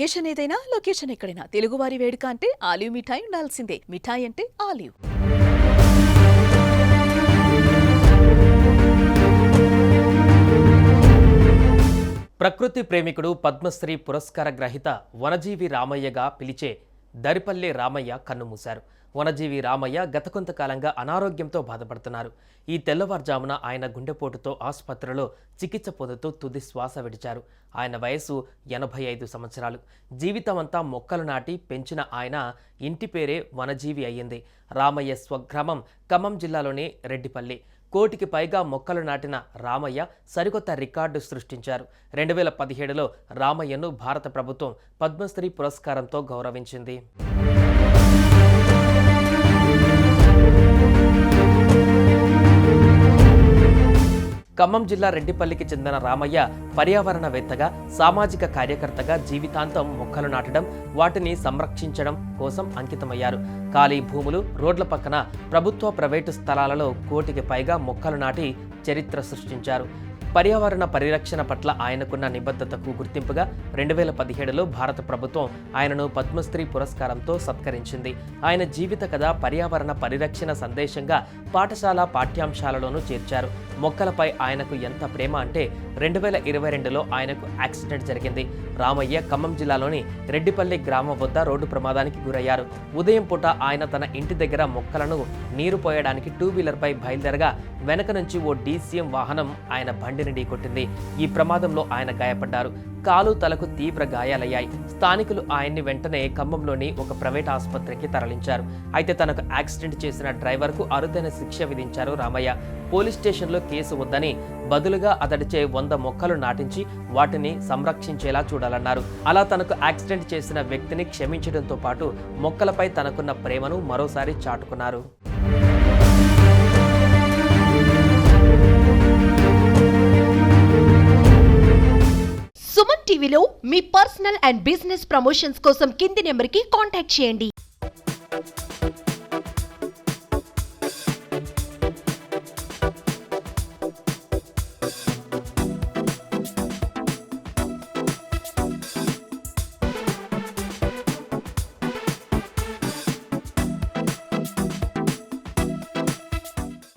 Location ఏదైనా location ఎక్కడైనా. తెలుగువారి వేడుక అంటే ఆలివ్ మిఠాయి ఉండాల్సిందే. మిఠాయి అంటే ఆలివ్. ప్రకృతి ప్రేమికుడు పద్మశ్రీ పురస్కార గ్రహీత వనజీవి రామయ్యగా పిలిచే దరిపల్లి రామయ్య కన్నుమూశారు. వనజీవి రామయ్య గత కొంతకాలంగా అనారోగ్యంతో బాధపడుతున్నారు. ఈ తెల్లవారుజామున ఆయన గుండెపోటుతో ఆసుపత్రిలో చికిత్స పొందుతూ తుది శ్వాస విడిచారు. ఆయన వయసు ఎనభై ఐదు సంవత్సరాలు. జీవితమంతా మొక్కలు నాటి పెంచిన ఆయన ఇంటి పేరే వనజీవి అయ్యింది. రామయ్య స్వగ్రామం ఖమ్మం జిల్లాలోని రెడ్డిపల్లి. కోటికి పైగా మొక్కలు నాటిన రామయ్య సరికొత్త రికార్డు సృష్టించారు. రెండు వేల పదిహేడులో రామయ్యను భారత ప్రభుత్వం పద్మశ్రీ పురస్కారంతో గౌరవించింది. ఖమ్మం జిల్లా రెడ్డిపల్లికి చెందిన రామయ్య పర్యావరణవేత్తగా సామాజిక కార్యకర్తగా జీవితాంతం మొక్కలు నాటడం వాటిని సంరక్షించడం కోసం అంకితమయ్యారు. ఖాళీ భూములు రోడ్ల పక్కన ప్రభుత్వ ప్రైవేటు స్థలాలలో కోటికి పైగా మొక్కలు నాటి చరిత్ర సృష్టించారు. పర్యావరణ పరిరక్షణ పట్ల ఆయనకున్న నిబద్ధతకు గుర్తింపుగా రెండు వేల పదిహేడులో భారత ప్రభుత్వం ఆయనను పద్మశ్రీ పురస్కారంతో సత్కరించింది. ఆయన జీవిత కథ పర్యావరణ పరిరక్షణ సందేశంగా పాఠశాల పాఠ్యాంశాలలోనూ చేర్చారు. మొక్కలపై ఆయనకు ఎంత ప్రేమ అంటే రెండు వేల ఇరవై రెండులో ఆయనకు యాక్సిడెంట్ జరిగింది. రామయ్య ఖమ్మం జిల్లాలోని రెడ్డిపల్లి గ్రామం వద్ద రోడ్డు ప్రమాదానికి గురయ్యారు. ఉదయం పూట ఆయన తన ఇంటి దగ్గర మొక్కలను నీరు పోయడానికి టూ వీలర్పై బయలుదేరగా వెనక నుంచి ఓ డీసీఎం వాహనం ఆయన బండిని ఢీకొట్టింది. ఈ ప్రమాదంలో ఆయన గాయపడ్డారు. కాలు తలకు తీవ్ర గాయాలయ్యాయి. స్థానికులు ఆయన్ని వెంటనే ఖమ్మంలోని ఒక ప్రైవేట్ ఆసుపత్రికి తరలించారు. అయితే తనకు యాక్సిడెంట్ చేసిన డ్రైవర్కు అరుదైన శిక్ష విధించారు రామయ్య. పోలీస్ స్టేషన్లో కేసు వద్దని బదులుగా అతడిచే వంద మొక్కలు నాటించి వాటిని సంరక్షించేలా చూడాలన్నారు. అలా తనకు యాక్సిడెంట్ చేసిన వ్యక్తిని క్షమించడంతో పాటు మొక్కలపై తనకున్న ప్రేమను మరోసారి చాటుకున్నారు. సుమన్ టీవీలో మీ పర్సనల్ అండ్ బిజినెస్ ప్రమోషన్స్ కోసం కింది నెంబర్కి కాంటాక్ట్ చేయండి.